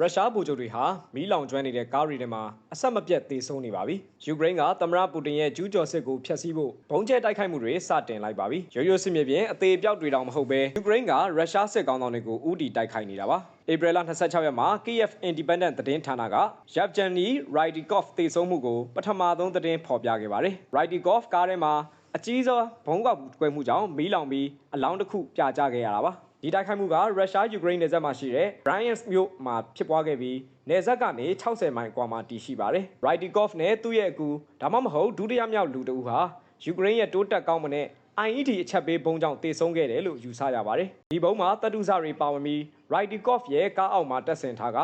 ရုရှားဗိုလ်ချုပ်တွေဟာမီးလောင်ကျွမ်းနေတဲ့ကားတွေထဲမှာအဆက်မပြတ်သေဆုံးနေပါပြီ။ယူကရိန်းကသမ္မတပူတင်ရဲ့ကျူးကျော်စစ်ကိုဖျက်ဆီးဖို့ဘုံကျဲတိုက်ခိုက်မှုတွေစတင်လိုက်ပါပြီ။ရိုးရိုးစစ်မြေပြင်အသေးအပြောက်တွေတောင်မဟုတ်ဘဲယူကရိန်းကရုရှားစစ်ကောင်ဆောင်တွေကိုဥတီတိုက်ခိုက်နေတာပါ။ဧပြီလ26ရက်မှာ Kiev Independent သတင်းဌာနက Yevgeny Rydikov သေဆုံးမှုကိုပထမဆုံးသတင်းဖော်ပြခဲ့ပါတယ်။ Rydikov ကားထဲမှာအကြီးဆုံးဘုံကောက်ကွဲမှုကြောင့်မီးလောင်ပြီးအလောင်းတစ်ခုပြကျခဲ့ရတာပါ။ ဒီတိုက်ခိုက်မှုကရုရှားယူကရိန်းနယ်စပ်မှာရှိတဲ့ Bryansk မြို့မှာဖြစ်ပွားခဲ့ပြီးနယ်စပ်ကနေ60မိုင်ကွာမှာတည်ရှိပါတယ်။ Rydikov နဲ့သူ့ရဲ့အကူဒါမှမဟုတ်ဒုတိယမြောက်လူတဦးဟာယူကရိန်းရဲ့တိုးတက်ကောင်းမတဲ့ IED အချက်ပေးဘုံကြောင့်တေဆုံးခဲ့တယ်လို့ယူဆရပါတယ်။ဒီဘုံမှာတပ်တုဇတွေပါဝင်ပြီး Rydikov ရဲ့ကားအောက်မှာတက်ဆင်ထားက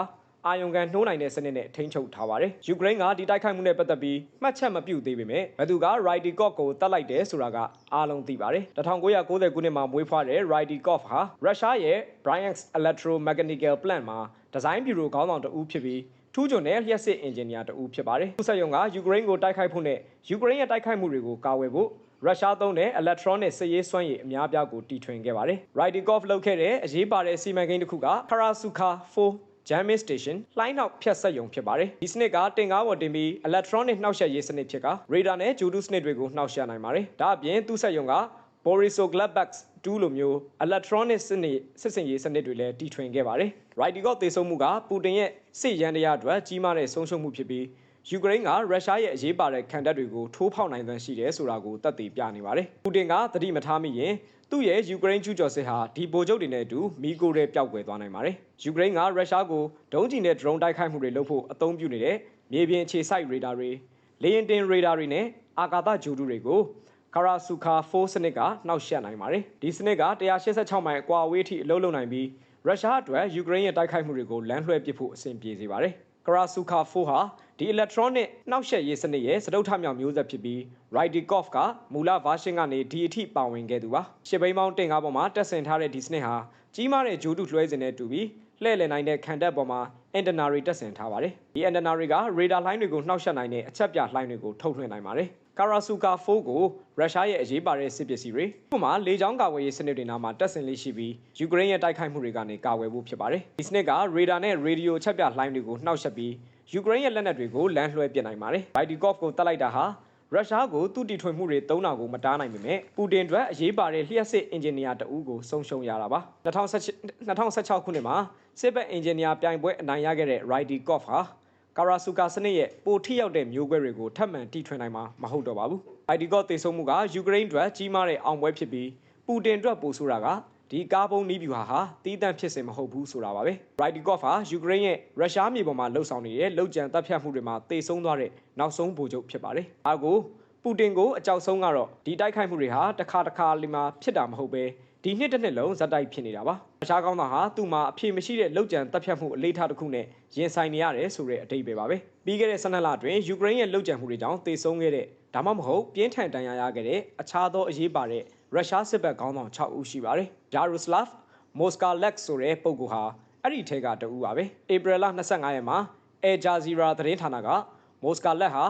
အာယုံကန်နှိုးနိုင်တဲ့စနစ်နဲ့ထိန်းချုပ်ထားပါတယ်။ယူကရိန်းကဒီတိုက်ခိုက်မှုနဲ့ပတ်သက်ပြီးမှတ်ချက်မပြုသေးပေမဲ့ဘယ်သူက Rydikov ကိုတတ်လိုက်တယ်ဆိုတာကအားလုံးသိပါတယ်။1990ခုနှစ်မှာမွေးဖွားတဲ့ Rydikov ဟာရုရှားရဲ့ Bryansk Electromechanical Plant မှာဒီဇိုင်းဘီရိုခေါင်းဆောင်တဦးဖြစ်ပြီးထူးချွန်တဲ့လျှက်စစ်အင်ဂျင်နီယာတဦးဖြစ်ပါတယ်။သူဆက်ယုံကယူကရိန်းကိုတိုက်ခိုက်ဖို့နဲ့ယူကရိန်းရဲ့တိုက်ခိုက်မှုတွေကိုကာဝယ်ဖို့ရုရှားသုံးတဲ့ electronic စစ်ရေးစွမ်းရည်အများပြားကိုတီထွင်ခဲ့ပါတယ်။ Rydikov လုပ်ခဲ့တဲ့အရေးပါတဲ့စီမံကိန်းတစ်ခုက Karasuka 4 jamming station လှိုင်းနောက်ဖြတ်ဆက်ယုံဖြစ်ပါတယ်ဒီစနစ်ကတင်ကားပေါ်တင်ပြီး electronic နှောက်ယှက်ရေးစနစ်ဖြစ်က radar နဲ့ဂျူဒူစနစ်တွေကိုနှောက်ယှက်နိုင်ပါတယ်ဒါအပြင်သူ့ဆက်ယုံက Borisogladbach 2လိုမျိုး electronic စနစ်စစ်စင်ရေးစနစ်တွေလည်းတီထွင်ခဲ့ပါတယ် Rydikov သေဆုံးမှုကပူတင်ရဲ့စစ်ရန်တရားအတွက်ကြီးမားတဲ့ဆုံးရှုံးမှုဖြစ်ပြီးယူကရိန်းကရုရှားရဲ့အရေးပါတဲ့ခံတပ်တွေကိုထိုးဖောက်နိုင်တဲ့ရှိတယ်ဆိုတာကိုသက်သေပြနေပါတယ်။ပူတင်ကသတိမထားမိရင် သူ့ရဲ့ယူကရိန်းကျူးကျော်စစ်ဟာဒီဗိုလ်ချုပ်တွေနဲ့အတူမီကိုရဲပျောက်ကွယ်သွားနိုင်ပါတယ်။ယူကရိန်းကရုရှားကိုဒုံးကျည်နဲ့ဒရုန်းတိုက်ခိုက်မှုတွေလုပ်ဖို့အသုံးပြုနေတဲ့မြေပြင်အခြေစိုက်ရေဒါတွေလေယာဉ်တင်ရေဒါတွေနဲ့အာကာသဂျိုဒူတွေကိုကာရာဆူခါ4စနစ်ကနှောက်ယှက်နိုင်ပါတယ်။ဒီစနစ်က186မိုင်အကွာအဝေးထိအလုံးလုံးနိုင်ပြီးရုရှားအတွက်ယူကရိန်းရဲ့တိုက်ခိုက်မှုတွေကိုလမ်းလွှဲပစ်ဖို့အဆင်ပြေစေပါတယ်။ကရာဆူခါ4ဟာ ဒီ electronic နှောက်ယှက်ရေးစနစ်ရဲ့စတုထမြောက်မျိုးဆက်ဖြစ်ပြီး Rydikov ကမူလ version ကနေဒီအထိပါဝင်ခဲ့သူပါရှစ်ဘိန်းပေါင်းတင်ကားပေါ်မှာတက်ဆင်ထားတဲ့ဒီစနစ်ဟာကြီးမားတဲ့ဂျိုးတုလွှဲစင်နဲ့တူပြီးလှည့်လည်နိုင်တဲ့ခံတပ်ပေါ်မှာ antenna တွေတက်ဆင်ထားပါတယ်ဒီ antenna တွေက radar လှိုင်းတွေကိုနှောက်ယှက်နိုင်တဲ့အချက်ပြလှိုင်းတွေကိုထုတ်လွှင့်နိုင်ပါတယ်ကာရာဆူကာ4ကိုရုရှားရဲ့အရေးပါတဲ့စစ်ပစ္စည်းတွေဥပမာလေကြောင်းကာကွယ်ရေးစနစ်တွေနာမှာတက်ဆင်လေးရှိပြီးယူကရိန်းရဲ့တိုက်ခိုက်မှုတွေကနေကာကွယ်ဖို့ဖြစ်ပါတယ်ဒီစနစ်ကရေဒါနဲ့ရေဒီယိုချက်ပြလှိုင်းတွေကိုနှောက်ယှက်ပြီး ယူကရိန်းရဲ့လက်နက်တွေကိုလမ်းလွှဲပစ်နိုင်ပါတယ်ဘိုက်ဒီကော့ဖ်ကိုတတ်လိုက်တာဟာရုရှားကိုသူ့တီထွင်မှုတွေတုံးတာကိုမတားနိုင်ပေမဲ့ပူတင်အတွက်အရေးပါတဲ့လျှက်စစ်အင်ဂျင်နီယာတဦးကိုဆုံးရှုံးရတာပါ2016ခုနှစ်မှာစစ်ဘက်အင်ဂျင်နီယာပြိုင်ပွဲအနိုင်ရခဲ့တဲ့ Rydikov ဟာကာရာဆူကာစနစ်ရဲ့ပိုထိရောက်တဲ့မျိုးကွဲတွေကိုထပ်မံတီထွင်နိုင်မှာမဟုတ်တော့ပါဘူး။ Rydikov သေဆုံးမှုကယူကရိန်းအတွက်ကြီးမားတဲ့အောင်ပွဲဖြစ်ပြီးပူတင်အတွက်ပိုဆိုတာက ဒီကားပုံးနီးဗျူဟာဟာတီးတန့်ဖြစ်စင်မဟုတ်ဘူးဆိုတာပါပဲ။ Rydikov ဟာယူကရိန်းရဲ့ရုရှားမြေပေါ်မှာလှုပ်ဆောင်နေတဲ့လှုပ်ကြံတပ်ဖြတ်မှုတွေမှာတေဆုံးသွားတဲ့နောက်ဆုံးဗိုလ်ချုပ်ဖြစ်ပါတယ်။ဒါကိုပူတင်ကိုအကြောက်ဆုံးကတော့ဒီတိုက်ခိုက်မှုတွေဟာတစ်ခါတစ်ခါလီမှာဖြစ်တာမဟုတ်ပဲဒီနှစ်တစ်နှစ်လုံးဇက်တိုက်ဖြစ်နေတာပါ။ရှားကောင်းသားဟာသူ့မှာအဖြေမရှိတဲ့လောက်ကျန်တပ်ဖြတ်မှုအလေးထားတစ်ခုနဲ့ရင်ဆိုင်နေရတယ်ဆိုတဲ့အတိတ်ပဲပါပဲ။ပြီးခဲ့တဲ့12လအတွင်းယူကရိန်းရဲ့လောက်ကျန်မှုတွေကြောင့်တေဆုံးခဲ့တဲ့ဒါမှမဟုတ်ပြင်းထန်ဒဏ်ရာရခဲ့တဲ့အခြားသောအရေးပါတဲ့ရုရှားစစ်ဘက်ခေါင်းဆောင်6ဦးရှိပါတယ်။ ဂျာရူစလာဖ်မော်စကာလက်ဆိုတဲ့ပုဂ္ဂိုလ်ဟာအဲ့ဒီထဲကတဦးပါပဲ။ဧပြီလ25ရက်မှာအဲဂျာဇီရာသတင်းဌာနကမော်စကာလက်ဟာ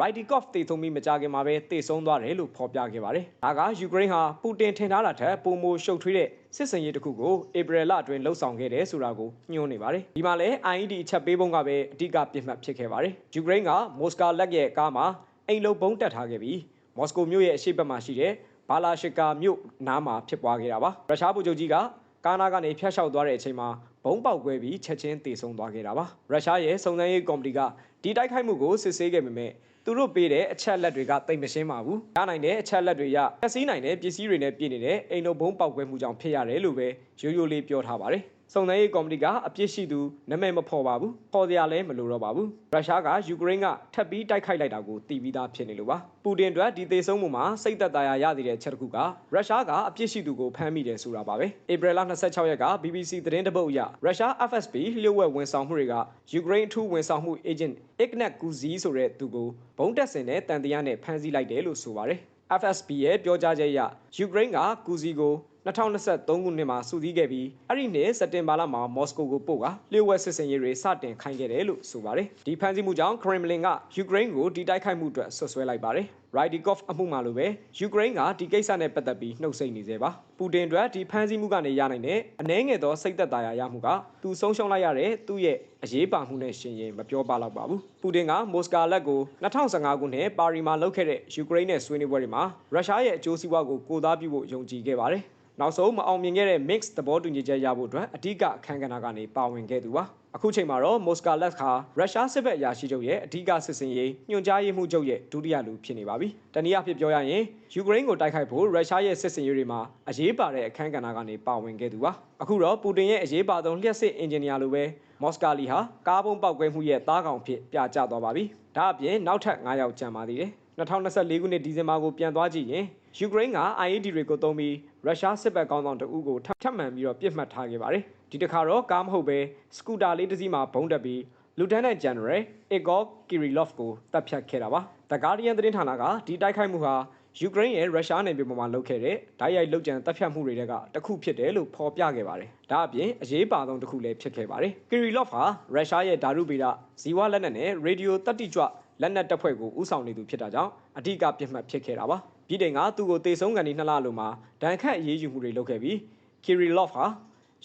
Rydikov တည်ထုံပြီးမကြခင်မှာပဲတည်ဆုံးသွားတယ်လို့ဖော်ပြခဲ့ပါတယ်။ဒါကယူကရိန်းဟာပူတင်ထင်ထားတာထက်ပိုမိုရှုပ်ထွေးတဲ့စစ်စင်ရေးတစ်ခုကိုဧပြီလအတွင်းလှုပ်ဆောင်ခဲ့တယ်ဆိုတာကိုညွှန်းနေပါတယ်။ဒီမှာလည်း IED အချက်ပေးပုံကပဲအဓိကပြစ်မှတ်ဖြစ်ခဲ့ပါတယ်။ယူကရိန်းကမော်စကာလက်ရဲ့ကားမှာအိမ်လုံးပုံးတက်ထားခဲ့ပြီးမော်စကိုမြို့ရဲ့အရှေ့ဘက်မှာရှိတဲ့ ဘာလာရှီကာမြို့နားမှာဖြစ်ပွားခဲ့တာပါ။ရုရှားဗိုလ်ချုပ်ကြီးကကာနာကနေဖျက်လျှောက်သွားတဲ့အချိန်မှာဘုံပေါက်ကွဲပြီးချက်ချင်းတေဆုံးသွားခဲ့တာပါရုရှားရဲ့စုံစမ်းရေးကော်မတီကဒီတိုက်ခိုက်မှုကိုစစ်ဆေးခဲ့ပေမဲ့သူတို့ပေးတဲ့အချက်လက်တွေကတိတ်မရှင်းပါဘူး။ရနိုင်တဲ့အချက်လက်တွေရပျက်စီးနိုင်တဲ့ပစ္စည်းတွေနဲ့ပြည်နေတဲ့အိမ်တို့ဘုံပေါက်ကွဲမှုကြောင့်ဖြစ်ရတယ်လို့ပဲရိုးရိုးလေးပြောထားပါတယ်။ စုံစမ်းရေးကော်မတီကအပြစ်ရှိသူနာမည်မဖော်ပါဘူး။ပေါ်စရာလည်းမလိုတော့ပါဘူး။ရုရှားကယူကရိန်းကထပ်ပြီးတိုက်ခိုက်လိုက်တာကိုသိပြီးသားဖြစ်နေလို့ပါ။ပူတင်အတွက်ဒီသေဆုံးမှုမှာစိတ်သက်သာရာရသေးတဲ့အချက်တစ်ခုကရုရှားကအပြစ်ရှိသူကိုဖမ်းမိတယ်ဆိုတာပါပဲ။ဧပြီလ26ရက်က BBC သတင်းတပုတ်အရရုရှား FSB လျှို့ဝှက်ဝန်ဆောင်မှုတွေကယူကရိန်းအထူးဝန်ဆောင်မှု agent Ignat Kuzi ဆိုတဲ့သူကိုဘုံတက်စင်တဲ့တန်တရားနဲ့ဖမ်းဆီးလိုက်တယ်လို့ဆိုပါတယ်။ FSB ရဲ့ပြောကြားချက်အရယူကရိန်းကကူစီကို 2023ခုနှစ်မှာစုစည်းခဲ့ပြီးအဲ့ဒီနှစ်စက်တင်ဘာလမှာမော်စကိုကိုပို့ကလျှို့ဝှက်စစ်စင်ရေးတွေစတင်ခိုင်းခဲ့တယ်လို့ဆိုပါတယ်ဒီဖန်ဆီးမှုကြောင့်ခရင်မလင်ကယူကရိန်းကိုဒီတိုက်ခိုက်မှုအတွက်ဆွဆွဲလိုက်ပါတယ် Rydikov အမှုမှာလိုပဲယူကရိန်းကဒီကိစ္စနဲ့ပတ်သက်ပြီးနှုတ်ဆက်နေသေးပါပူတင်အတွက်ဒီဖန်ဆီးမှုကနေရနိုင်တဲ့အနှဲငယ်သောစိတ်သက်သာရာရမှုကသူဆုံးရှုံးလိုက်ရတဲ့သူ့ရဲ့အရေးပါမှုနဲ့ရှင်ရင်မပြောပါတော့ပါဘူးပူတင်ကမော်စကာလက်ကို2015ခုနှစ်ပါရီမှာလုပ်ခဲ့တဲ့ယူကရိန်းနဲ့ဆွေးနွေးပွဲတွေမှာရုရှားရဲ့အကျိုးစီးပွားကိုကိုစားပြုဖို့ယုံကြည်ခဲ့ပါတယ် နောက်ဆုံးမအောင်မြင်ခဲ့တဲ့ mix သဘောတူညီချက်ရဖို့အတွက်အဓိကအခမ်းကဏ္ဍကနေပါဝင်ခဲ့သူပါအခုချိန်မှာတော့မော်စကာလက်ခါရုရှားစစ်ဘက်အရာရှိချုပ်ရဲ့အဓိကစစ်စင်ရေးညွှန်ကြားရေးမှူးချုပ်ရဲ့ဒုတိယလူဖြစ်နေပါပြီတနည်းအားဖြင့်ပြောရရင်ယူကရိန်းကိုတိုက်ခိုက်ဖို့ရုရှားရဲ့စစ်စင်ရေးတွေမှာအရေးပါတဲ့အခမ်းကဏ္ဍကနေပါဝင်ခဲ့သူပါအခုတော့ပူတင်ရဲ့အရေးပါဆုံးလျှက်စစ်အင်ဂျင်နီယာလိုပဲမော်စကာလီဟာကားဘုံပောက်ကွဲမှုရဲ့သားကောင်ဖြစ်ပြကျသွားပါပြီဒါအပြင်နောက်ထပ်9ယောက်ကျန်ပါသေးတယ်2024ခုနှစ်ဒီဇင်ဘာကိုပြန်သွားကြည့်ရင် ယူကရိန်းက IAD တွေကိုသုံးပြီးရုရှားစစ်ဘက်ကောင်းဆောင်တအုပ်ကိုထပ်မံပြီးတော့ပြစ်မှတ်ထားခဲ့ပါတယ်။ဒီတစ်ခါတော့ကားမဟုတ်ပဲစကူတာလေးတစ်စီးမှာဘုံတက်ပြီးလူတန်းနဲ့ဂျန်နရယ်အီဂောကီရီလော့ဖ်ကိုတပ်ဖြတ်ခဲ့တာပါ။ The Guardian သတင်းဌာနကဒီတိုက်ခိုက်မှုဟာယူကရိန်းရဲ့ရုရှားနယ်မြေပေါ်မှာလုပ်ခဲ့တဲ့ဓာတ်ရိုက်လုကြံတပ်ဖြတ်မှုတွေကတစ်ခုဖြစ်တယ်လို့ဖော်ပြခဲ့ပါတယ်။ဒါအပြင်အရေးပါဆုံးတစ်ခုလည်းဖြစ်ခဲ့ပါတယ်။ကီရီလော့ဖ်ဟာရုရှားရဲ့ဓာတုဗေဒဇီဝလက်နက်နဲ့ရေဒီယိုတတိကြွလက်နက်တပ်ဖွဲ့ကိုဦးဆောင်နေသူဖြစ်တာကြောင့်အဓိကပြစ်မှတ်ဖြစ်ခဲ့တာပါ ပြည်တိုင်ကသူ့ကိုတေဆုံးကန်ဒီနှစ်လလိုမှာဒဏ်ခတ်အရေးယူမှုတွေလုပ်ခဲ့ပြီးကီရီလော့ဖ်ဟာ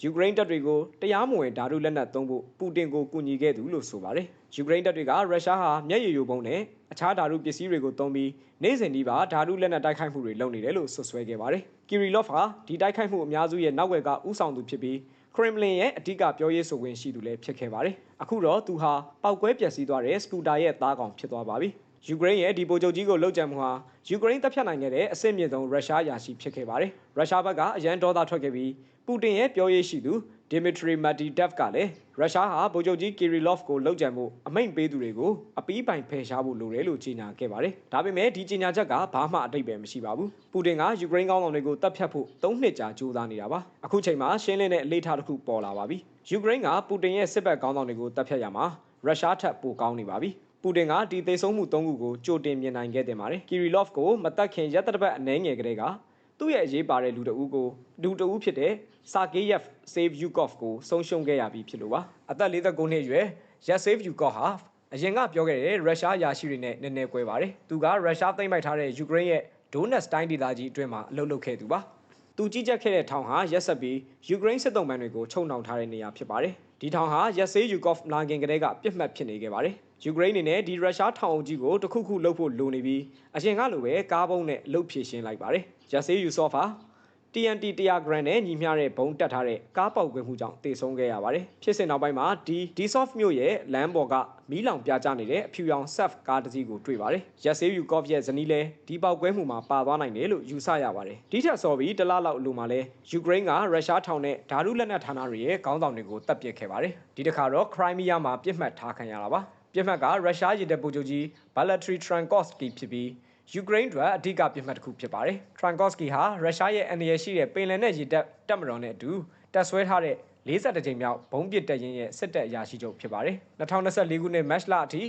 ယူကရိန်းတပ်တွေကိုတရားမဝင်ဓာတုလက်နက်သုံးဖို့ပူတင်ကိုကူညီခဲ့သူလို့ဆိုပါတယ်ယူကရိန်းတပ်တွေကရုရှားဟာမျက်ရည်ယိုပုံနဲ့အခြားဓာတုပစ္စည်းတွေကိုသုံးပြီးနေ့စဉ်ဒီပါဓာတုလက်နက်တိုက်ခိုက်မှုတွေလုပ်နေတယ်လို့ဆွဆွဲခဲ့ပါတယ်ကီရီလော့ဖ်ဟာဒီတိုက်ခိုက်မှုအများစုရဲ့နောက်ွယ်ကဥဆောင်သူဖြစ်ပြီးခရင်မလင်ရဲ့အဓိကပြောရေးဆိုခွင့်ရှိသူလည်းဖြစ်ခဲ့ပါတယ်။အခုတော့သူဟာပောက်ကွဲပျက်စီးသွားတဲ့စကူတာရဲ့သားကောင်ဖြစ်သွားပါပြီ။ ယူကရိန်းရဲ့ဒီပိုချုပ်ကြီးကိုလှုပ်ကြံမှုဟာယူကရိန်းတပ်ဖြတ်နိုင်ခဲ့တဲ့အဆင့်မြင့်ဆုံးရုရှားယာရှိဖြစ်ခဲ့ပါတယ်။ရုရှားဘက်ကအရန်ဒေါသထွက်ခဲ့ပြီးပူတင်ရဲ့ပြောရေးရှိသူဒီမီထရီမက်တီဒက်ဖ်ကလည်းရုရှားဟာဗိုလ်ချုပ်ကြီးကီရီလော့ဖ်ကိုလှုပ်ကြံမှုအမိန့်ပေးသူတွေကိုအပီးပိုင်ဖယ်ရှားဖို့လိုတယ်လို့ကြေညာခဲ့ပါတယ်။ဒါပေမဲ့ဒီကြေညာချက်ကဘာမှအတိတ်ပဲမရှိပါဘူး။ပူတင်ကယူကရိန်းကောင်းဆောင်တွေကိုတပ်ဖြတ်ဖို့၃နှစ်ကြာကြိုးစားနေတာပါ။အခုချိန်မှာရှင်းလင်းတဲ့အလေးထားတစ်ခုပေါ်လာပါပြီ။ယူကရိန်းကပူတင်ရဲ့စစ်ဘက်ကောင်းဆောင်တွေကိုတပ်ဖြတ်ရမှာရုရှားထက်ပိုကောင်းနေပါပြီ။ ပူတင်ကဒီသိမ်းဆုံးမှု၃ခုကိုကြိုတင်မြင်နိုင်ခဲ့တယ်ပါတယ်။ကီရီလော့ဖ်ကိုမတက်ခင်ရက်တပတ်အနှဲငယ်ကလေးကသူ့ရဲ့အရေးပါတဲ့လူတအူးကိုလူတအူးဖြစ်တဲ့ဆာဂေးယက်ဆေဗ်ယူကော့ဖ်ကိုဆုံးရှုံးခဲ့ရပြီးဖြစ်လို့ပါအသက်49နှစ်အရွယ်ရက်ဆေဗ်ယူကော့ဟာအရင်ကပြောခဲ့တဲ့ရုရှားယာရှိတွေနဲ့နည်းနည်းကွဲပါတယ်သူကရုရှားသိမ်းပိုက်ထားတဲ့ယူကရိန်းရဲ့ဒိုနက်စ်တိုင်းဒေသကြီးအတွင်းမှာအလုပ်လုပ်ခဲ့သူပါသူကြီးကြပ်ခဲ့တဲ့ထောင်ဟာရက်ဆက်ပြီးယူကရိန်းစစ်တုံးပန်းတွေကိုချုပ်နှောင်ထားတဲ့နေရာဖြစ်ပါတယ်ဒီထောင်ဟာရက်ဆေးယူကော့ဖ်လာကင်ကလေးကပြစ်မှတ်ဖြစ်နေခဲ့ပါတယ် ယူကရိန်းအနေနဲ့ဒီရုရှားထောင်အုပ်ကြီးကိုတခုခုလှုပ်ဖို့လိုနေပြီးအရင်ကလိုပဲကားပုံးနဲ့လှုပ်ဖြည့်ရှင်းလိုက်ပါတယ်ရက်ဆေးယူဆော့ဖာ TNT 100 gram နဲ့ညီမျှတဲ့ဘုံတက်ထားတဲ့ကားပေါက်ကွဲမှုကြောင့်တေဆုံးခဲ့ရပါတယ်။ဖြစ်စဉ်နောက်ပိုင်းမှာဒီ Dsoft မြို့ရဲ့လမ်းပေါ်ကမီးလောင်ပြာကျနေတဲ့အဖြူရောင် SAF ကားတစ်စီးကိုတွေ့ပါတယ်။ရက်ဆေးယူကော့ဖ်ရဲ့ဇနီးလဲဒီပေါက်ကွဲမှုမှာပါသွားနိုင်တယ်လို့ယူဆရပါတယ်။ဒီထက်စောပြီးတလလောက်အလိုမှာလဲယူကရိန်းကရုရှားထောင်တဲ့ဓာတုလက်နက်ဌာနတွေရဲ့ခေါင်းဆောင်တွေကိုတပ်ပစ်ခဲ့ပါတယ်။ဒီတစ်ခါတော့ခရိုင်းမီးယားမှာပြစ်မှတ်ထားခံရတာပါ။ ပြစ်မှတ်ကရုရှားရေတပ်ဗိုလ်ချုပ်ကြီးဘာလက်ထရီထရန်ကော့စကီဖြစ်ပြီးယူကရိန်းအတွက်အဓိကပြစ်မှတ်တစ်ခုဖြစ်ပါတယ်။ထရန်ကော့စကီဟာရုရှားရဲ့အန်ဒီရရှိတဲ့ပင်လယ်နဲ့ရေတပ်တပ်မတော်နဲ့အတူတပ်ဆွဲထားတဲ့42ကြိမ်မြောက်ဘုံပစ်တပ်ရင်းရဲ့စစ်တပ်အရာရှိချုပ်ဖြစ်ပါတယ်။2024ခုနှစ်မတ်လအထိ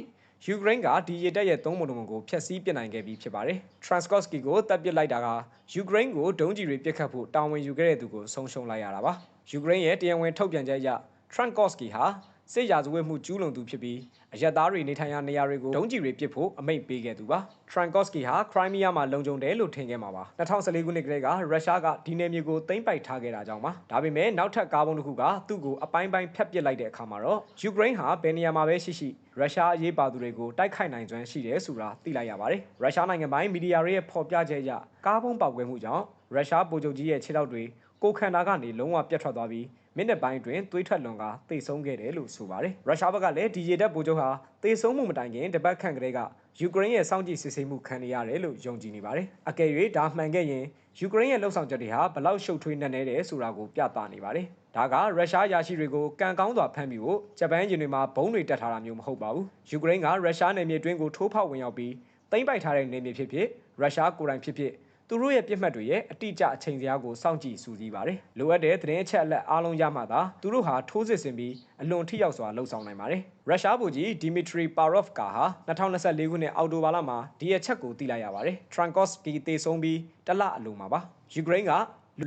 ယူကရိန်းကဒီရေတပ်ရဲ့သုံးပုံတုံကိုဖျက်ဆီးပစ်နိုင်ခဲ့ပြီးဖြစ်ပါတယ်။ Transkoski ကိုတပ်ပစ်လိုက်တာကယူကရိန်းကိုဒုံးကျည်တွေပစ်ခတ်ဖို့တာဝန်ယူခဲ့တဲ့သူကိုဆုံးရှုံးလိုက်ရတာပါ။ယူကရိန်းရဲ့တရားဝင်ထုတ်ပြန်ချက်အရ Transkoski ဟာ စစ်ရာဇဝတ်မှုကျူးလွန်သူဖြစ်ပြီးအရက်သားတွေနေထိုင်ရာနေရာတွေကိုဒုံးကျည်တွေပစ်ဖို့အမိန့်ပေးခဲ့သူပါ။ Trankoski ဟာခရိုင်းမီးယားမှာလုံခြုံတယ်လို့ထင်ခဲ့မှာပါ။2014ခုနှစ်ကတည်းကရုရှားကဒီနယ်မြေကိုသိမ်းပိုက်ထားခဲ့တာကြောင့်ပါ။ဒါပေမဲ့နောက်ထပ်ကားပုံတစ်ခုကသူ့ကိုအပိုင်းပိုင်းဖျက်ပစ်လိုက်တဲ့အခါမှာတော့ယူကရိန်းဟာဘယ်နေရာမှာပဲရှိရှိရုရှားအရေးပါသူတွေကိုတိုက်ခိုက်နိုင်စွမ်းရှိတယ်ဆိုတာသိလိုက်ရပါတယ်။ရုရှားနိုင်ငံပိုင်းမီဒီယာတွေရဲ့ဖော်ပြချက်အရကားပုံပေါက်ကွဲမှုကြောင့်ရုရှားဗိုလ်ချုပ်ကြီးရဲ့ခြေထောက်တွေ ကိုခန္ဓာကနေလုံးဝပြတ်ထွက်သွားပြီးမိနစ်ပိုင်းတွင်သွေးထွက်လွန်ကသေဆုံးခဲ့တယ်လို့ဆိုပါတယ်။ရုရှားဘက်ကလည်းဒီရေတပ်ဗိုလ်ချုပ်ဟာသေဆုံးမှုမတိုင်ခင်တပတ်ခန့်ကလေးကယူကရိန်းရဲ့စောင့်ကြည့်စစ်ဆေးမှုခံနေရတယ်လို့ယုံကြည်နေပါတယ်။အကယ်၍ဒါမှန်ခဲ့ရင်ယူကရိန်းရဲ့လှုပ်ဆောင်ချက်တွေဟာဘလောက်ရှုပ်ထွေးနေနေတယ်ဆိုတာကိုပြသနေပါတယ်။ဒါကရုရှားယာရှိတွေကိုကံကောင်းစွာဖမ်းပြီးဖို့ဂျပန်ရင်တွေမှာဘုံတွေတက်ထားတာမျိုးမဟုတ်ပါဘူး။ယူကရိန်းကရုရှားနယ်မြေတွင်းကိုထိုးဖောက်ဝင်ရောက်ပြီးသိမ်းပိုက်ထားတဲ့နယ်မြေဖြစ်ဖြစ်ရုရှားကိုယ်တိုင်ဖြစ်ဖြစ် သူတို့ရဲ့ပြစ်မှတ်တွေရဲ့အတိအကျအချိန်စရာကိုစောင့်ကြည့်စူးစီးပါတယ်။လိုအပ်တဲ့သတင်းအချက်အလက်အားလုံးရမှသာသူတို့ဟာထိုးစစ်ဆင်ပြီးအလွန်ထိရောက်စွာလှုပ်ဆောင်နိုင်ပါတယ်။ရုရှားဗိုလ်ကြီးဒီမီထရီပါရော့ဖ်ကာဟာ2024ခုနှစ်အောက်တိုဘာလမှာဒီအချက်ကိုသိလိုက်ရပါတယ်။ Trankovsky တေဆုံးပြီးတလအလိုမှာပါ။ယူကရိန်းက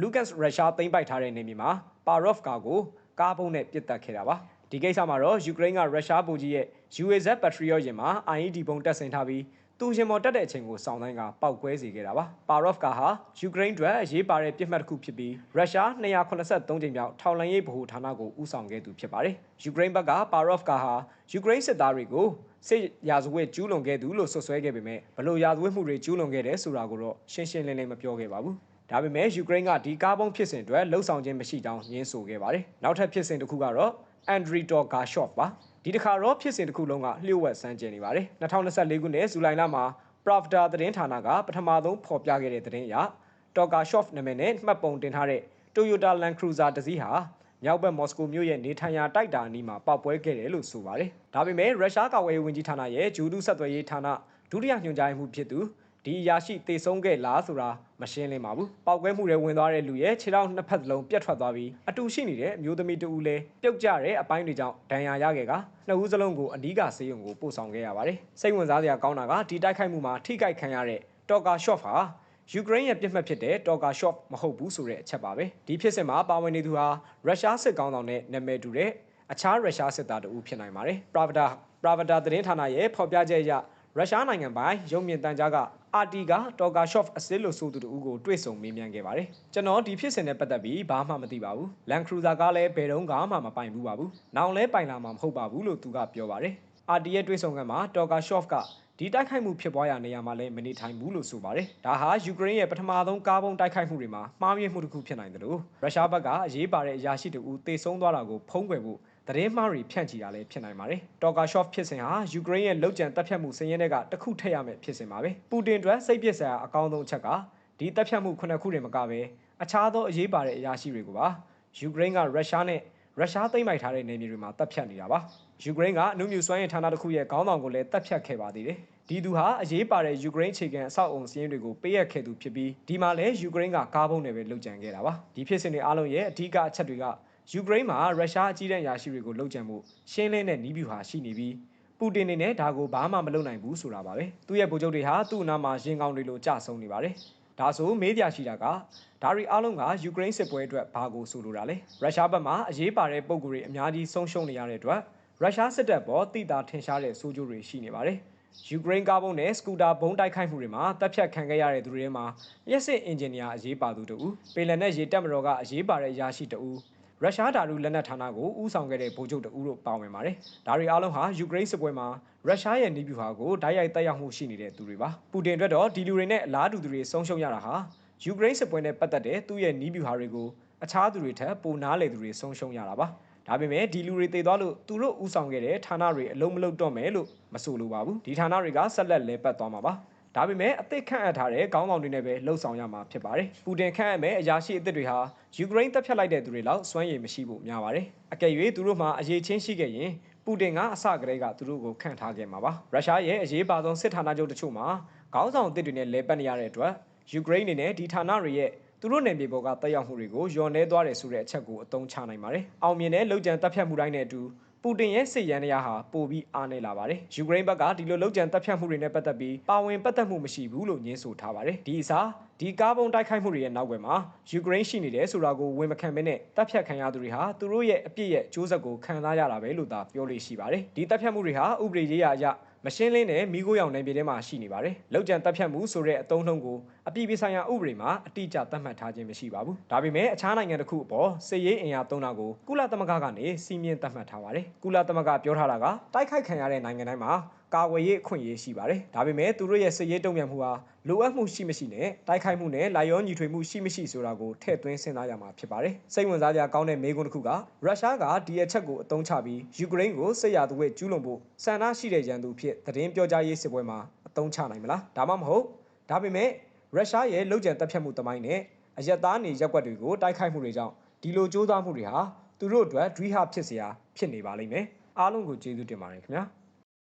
လူကတ်ရုရှားသိမ်းပိုက်ထားတဲ့နေမြေမှာပါရော့ဖ်ကာကိုကားပုံးနဲ့ပစ်တက်ခဲ့တာပါဒီကိစ္စမှာတော့ယူကရိန်းကရုရှားဗိုလ်ကြီးရဲ့ UAZ Patriot ယာဉ်မှာ IED ပုံတက်ဆင်ထားပြီး သူရင်မော်တက်တဲ့အချိန်ကိုစောင့်တိုင်းကပောက်ကွဲစေခဲ့တာပါပါရော့ဖ်ကာဟာယူကရိန်းအတွက်အရေးပါတဲ့ပြစ်မှတ်တစ်ခုဖြစ်ပြီးရုရှား283ကြိမ်မြောက်ထောက်လှမ်းရေးဗဟိုဌာနကိုဦးဆောင်ခဲ့သူဖြစ်ပါတယ်ယူကရိန်းဘက်ကပါရော့ဖ်ကာဟာယူကရိန်းစစ်သားတွေကိုစစ်ရာဇဝတ်ကျူးလွန်ခဲ့သူလို့ဆွဆွဲခဲ့ပေမဲ့ဘလို့ရာဇဝတ်မှုတွေကျူးလွန်ခဲ့တယ်ဆိုတာကိုတော့ရှင်းရှင်းလင်းလင်းမပြောခဲ့ပါဘူးဒါပေမဲ့ယူကရိန်းကဒီကားပုံးဖြစ်စဉ်အတွက်လှုံ့ဆော်ခြင်းမရှိကြောင်းညင်းဆိုခဲ့ပါတယ်နောက်ထပ်ဖြစ်စဉ်တစ်ခုကတော့အန်ဒရီတော်ဂါရှော့ဖ်ပါ ဒီတစ်ခါတော့ဖြစ်စဉ်တစ်ခုလုံးကလျှို့ဝှက်စမ်းကြင်နေပါတယ်2024ခုနှစ်ဇူလိုင်လမှာ Pravda သတင်းဌာနကပထမဆုံးဖော်ပြခဲ့တဲ့သတင်းအရတော်ဂါရှော့ဖ်နာမည်နဲ့မှတ်ပုံတင်ထားတဲ့ Toyota Land Cruiser တစ်စီးဟာမြောက်ဘက်မော်စကိုမြို့ရဲ့နေထိုင်ရာတိုက်တာအနီးမှာပောက်ပွဲခဲ့တယ်လို့ဆိုပါတယ်ဒါပေမဲ့ရုရှားကာကွယ်ရေးဝန်ကြီးဌာနရဲ့ဂျူဒူဆက်သွယ်ရေးဌာနဒုတိယညွှန်ကြားရေးမှူးဖြစ်သူ ဒီအရာရှိတေဆုံးခဲ့လားဆိုတာမရှင်းလင်းပါဘူး။ပောက်ကွဲမှုတွေဝင်သွားတဲ့လူရဲ့ခြေထောက်နှစ်ဖက်စလုံးပြတ်ထွက်သွားပြီးအတူရှိနေတဲ့အမျိုးသမီးတဦးလည်းပြုတ်ကျတဲ့အပိုင်းတွေကြောင့်ဒဏ်ရာရခဲ့ကနှစ်ဦးစလုံးကိုအနီးကဆေးရုံကိုပို့ဆောင်ခဲ့ရပါတယ်။စိတ်ဝင်စားစရာကောင်းတာကဒီတိုက်ခိုက်မှုမှာထိခိုက်ခံရတဲ့တော်ကာရှော့ဖ်ဟာယူကရိန်းရဲ့ပြစ်မှတ်ဖြစ်တဲ့တော်ကာရှော့မဟုတ်ဘူးဆိုတဲ့အချက်ပါပဲဒီဖြစ်စဉ်မှာပါဝင်နေသူဟာရုရှားစစ်ကောင်းဆောင်နဲ့နာမည်တူတဲ့အခြားရုရှားစစ်သားတဦးဖြစ်နိုင်ပါတယ်ပရာဗဒါပရာဗဒါသတင်းဌာနရဲ့ဖော်ပြချက်အရရုရှားနိုင်ငံပိုင်ရုံမြင့်တန်ကြားက အာတီကတော်ကာရှော့အစစ်လို့ဆိုသူတူကိုတွေ့ဆုံမေးမြန်းခဲ့ပါတယ်ကျွန်တော်ဒီဖြစ်စဉ်နဲ့ပတ်သက်ပြီးဘာမှမသိပါဘူးလန်ခရူဇာကလည်းဘယ်တော့မှမပိုင်ဘူးပါဘူးနောင်လဲပိုင်လာမှာမဟုတ်ပါဘူးလို့သူကပြောပါတယ်အာတီရဲ့တွေ့ဆုံခန်းမှာတော်ကာရှော့ကဒီတိုက်ခိုက်မှုဖြစ်ပွားရာနေရာမှာလည်းမနေထိုင်ဘူးလို့ဆိုပါတယ်။ဒါဟာယူကရိန်းရဲ့ပထမဆုံးကားပုံးတိုက်ခိုက်မှုတွေမှာမှားယွင်းမှုတစ်ခုဖြစ်နိုင်တယ်လို့ရုရှားဘက်ကအရေးပါတဲ့အရာရှိတူတေဆုံးသွားတာကိုဖုံးကွယ်ဖို့ သတင်းမှားတွေဖြန့်ချီတာလည်းဖြစ်နိုင်ပါတယ်။တော်ကာရှော့ဖြစ်စဉ်ဟာယူကရိန်းရဲ့လုံခြံတပ်ဖြတ်မှုစည်ရင်းတွေကတခုထည့်ရမယ့်ဖြစ်စဉ်ပါပဲ။ပူတင်အတွက်စိတ်ပစ်စရာအကောင်းဆုံးအချက်ကဒီတပ်ဖြတ်မှုခုနှစ်ခုတွေမကဘဲအခြားသောအရေးပါတဲ့အရာရှိတွေကိုပါယူကရိန်းကရုရှားနဲ့ရုရှားသိမ်းပိုက်ထားတဲ့နေမြေတွေမှာတပ်ဖြတ်နေတာပါ။ယူကရိန်းကအနုမြူစွမ်းရည်ဌာနတစ်ခုရဲ့ခေါင်းဆောင်ကိုလည်းတပ်ဖြတ်ခဲ့ပါသေးတယ်။ဒီသူဟာအရေးပါတဲ့ယူကရိန်းခြေခံအဆောက်အုံစည်းရင်းတွေကိုပေးအပ်ခဲ့သူဖြစ်ပြီးဒီမှာလည်းယူကရိန်းကကားပုံးတွေပဲလုပ်ကြံခဲ့တာပါ။ဒီဖြစ်စဉ်တွေအားလုံးရဲ့အဓိကအချက်တွေက ယူကရိန်းမှာရုရှားအကြီးတန်းရာရှိတွေကိုလုပ်ကြံမှုရှင်းလင်းတဲ့နီးဗျူဟာရှိနေပြီးပူတင်နေနဲ့ဒါကိုဘာမှမလုပ်နိုင်ဘူးဆိုတာပါပဲသူ့ရဲ့ဗိုလ်ချုပ်တွေဟာသူ့အနားမှာရင်ကောင်းတွေလိုကြဆုံးနေပါတယ်ဒါဆိုမေးပြရှိတာကဒါရီအားလုံးကယူကရိန်းစစ်ပွဲအတွက်ဘာကိုဆိုလိုတာလဲရုရှားဘက်မှာအရေးပါတဲ့ပုံကူတွေအများကြီးဆုံးရှုံးနေရတဲ့အတွက်ရုရှားစစ်တပ်ပေါ်တိတာထင်ရှားတဲ့စိုးကျိုးတွေရှိနေပါတယ်ယူကရိန်းကားဘုံနဲ့စကူတာဘုံတိုက်ခိုက်မှုတွေမှာတပ်ဖြတ်ခံခဲ့ရတဲ့သူတွေထဲမှာရက်စစ်အင်ဂျင်နီယာအရေးပါသူတူပေလန်နဲ့ရေတပ်မတော်ကအရေးပါတဲ့ရာရှိတူ ရုရှားဓာတုလက်နက်ဌာနကိုဦးဆောင်ခဲ့တဲ့ဗိုလ်ချုပ်တဦးတို့ပါဝင်ပါတယ်။ဒါတွေအားလုံးဟာယူကရိန်းစစ်ပွဲမှာရုရှားရဲ့နေဗျူဟာကိုဓာတ်ရိုက်တက်ရောက်မှုရှိနေတဲ့သူတွေပါ။ပူတင်အတွက်တော့ဒီလူတွေနဲ့အလားတူသူတွေဆုံးရှုံးရတာဟာယူကရိန်းစစ်ပွဲနဲ့ပတ်သက်တဲ့သူ့ရဲ့နေဗျူဟာတွေကိုအခြားသူတွေထက်ပိုနားလေသူတွေဆုံးရှုံးရတာပါ။ဒါပေမဲ့ဒီလူတွေတည်သွားလို့သူတို့ဦးဆောင်ခဲ့တဲ့ဌာနတွေအလုံးမလုံးတော့မယ်လို့မဆိုလိုပါဘူး။ဒီဌာနတွေကဆက်လက်လဲပတ်သွားမှာပါ။ ဒါပေမဲ့အသစ်ခန့်အပ်ထားတဲ့ခေါင်းဆောင်တွေနဲ့ပဲလှုပ်ဆောင်ရမှာဖြစ်ပါတယ်။ပူတင်ခန့်အပ်မဲ့အရာရှိအသစ်တွေဟာယူကရိန်းတပ်ဖြတ်လိုက်တဲ့သူတွေလောက်စွမ်းရည်မရှိဖို့များပါတယ်။အကယ်၍သူတို့မှအရေးချင်းရှိခဲ့ရင်ပူတင်ကအစကတည်းကသူတို့ကိုခန့်ထားခဲ့မှာပါ။ရုရှားရဲ့အရေးပါဆုံးစစ်ဌာနချုပ်တချို့မှာခေါင်းဆောင်အသစ်တွေနဲ့လဲပတ်နေရတဲ့အတွက်ယူကရိန်းအနေနဲ့ဒီဌာနတွေရဲ့သူတို့နယ်မြေပေါ်ကတက်ရောက်မှုတွေကိုယွန်နေသွားတယ်ဆိုတဲ့အချက်ကိုအသုံးချနိုင်ပါတယ်။အောင်မြင်တဲ့လုံခြံတပ်ဖြတ်မှုတိုင်းနဲ့အတူ ပူတင်ရဲ့စစ်ရန်တရားဟာပိုပြီးအားနည်းလာပါတယ်။ယူကရိန်းဘက်ကဒီလိုလုံခြံတပ်ဖြတ်မှုတွေနဲ့ပတ်သက်ပြီးပါဝင်ပတ်သက်မှုမရှိဘူးလို့ညင်းဆိုထားပါတယ်။ဒီအစားဒီကားပုံတိုက်ခိုက်မှုတွေရဲ့နောက်ွယ်မှာယူကရိန်းရှိနေတယ်ဆိုတာကိုဝန်မခံဘဲနဲ့တပ်ဖြတ်ခံရသူတွေဟာသူတို့ရဲ့အပြစ်ရဲ့ကြိုးဆက်ကိုခံစားရတာပဲလို့သာပြောလို့ရှိပါတယ်။ဒီတပ်ဖြတ်မှုတွေဟာဥပဒေရေးရာအရ မရှင်းလင်းတဲ့မိခိုးရောင်နယ်မြေထဲမှာရှိနေပါတယ်။လောက်ကျန်တပ်ဖြတ်မှုဆိုတဲ့အသုံးနှုန်းကိုအပြည်ပြည်ဆိုင်ရာဥပဒေမှာအတိအကျသတ်မှတ်ထားခြင်းမရှိပါဘူး။ဒါပေမဲ့အခြားနိုင်ငံတစ်ခုအပေါ်စစ်ရေးအင်အားသုံးတာကိုကုလသမဂ္ဂကနေစီမင်းသတ်မှတ်ထားပါတယ်။ကုလသမဂ္ဂပြောထားတာကတိုက်ခိုက်ခံရတဲ့နိုင်ငံတိုင်းမှာ ကာဝယ်ရေးအခွင့်အရေးရှိပါတယ်။ဒါပေမဲ့သူတို့ရဲ့စစ်ရေးတုံ့ပြန်မှုဟာလိုအပ်မှုရှိမရှိနဲ့တိုက်ခိုက်မှုနဲ့လိုက်ရောညီထွေမှုရှိမရှိဆိုတာကိုထည့်သွင်းစဉ်းစားရမှာဖြစ်ပါတယ်။စိတ်ဝင်စားစရာကောင်းတဲ့မေးခွန်းတစ်ခုကရုရှားကဒီအချက်ကိုအသုံးချပြီးယူကရိန်းကိုစစ်ရာသွေးကျူးလွန်ဖို့စံနှားရှိတဲ့ရန်သူဖြစ်သတင်းပြောကြားရေးစစ်ပွဲမှာအသုံးချနိုင်မလား။ဒါမှမဟုတ်ဒါပေမဲ့ရုရှားရဲ့လုံခြုံတပ်ဖြတ်မှုတမိုင်းနဲ့အရက်သားနေရက်ွက်တွေကိုတိုက်ခိုက်မှုတွေကြောင့်ဒီလိုစ조사မှုတွေဟာသူတို့အတွက်ဒရီဟာဖြစ်စရာဖြစ်နေပါလိမ့်မယ်။အားလုံးကိုကျေးဇူးတင်ပါတယ်ခင်ဗျာ။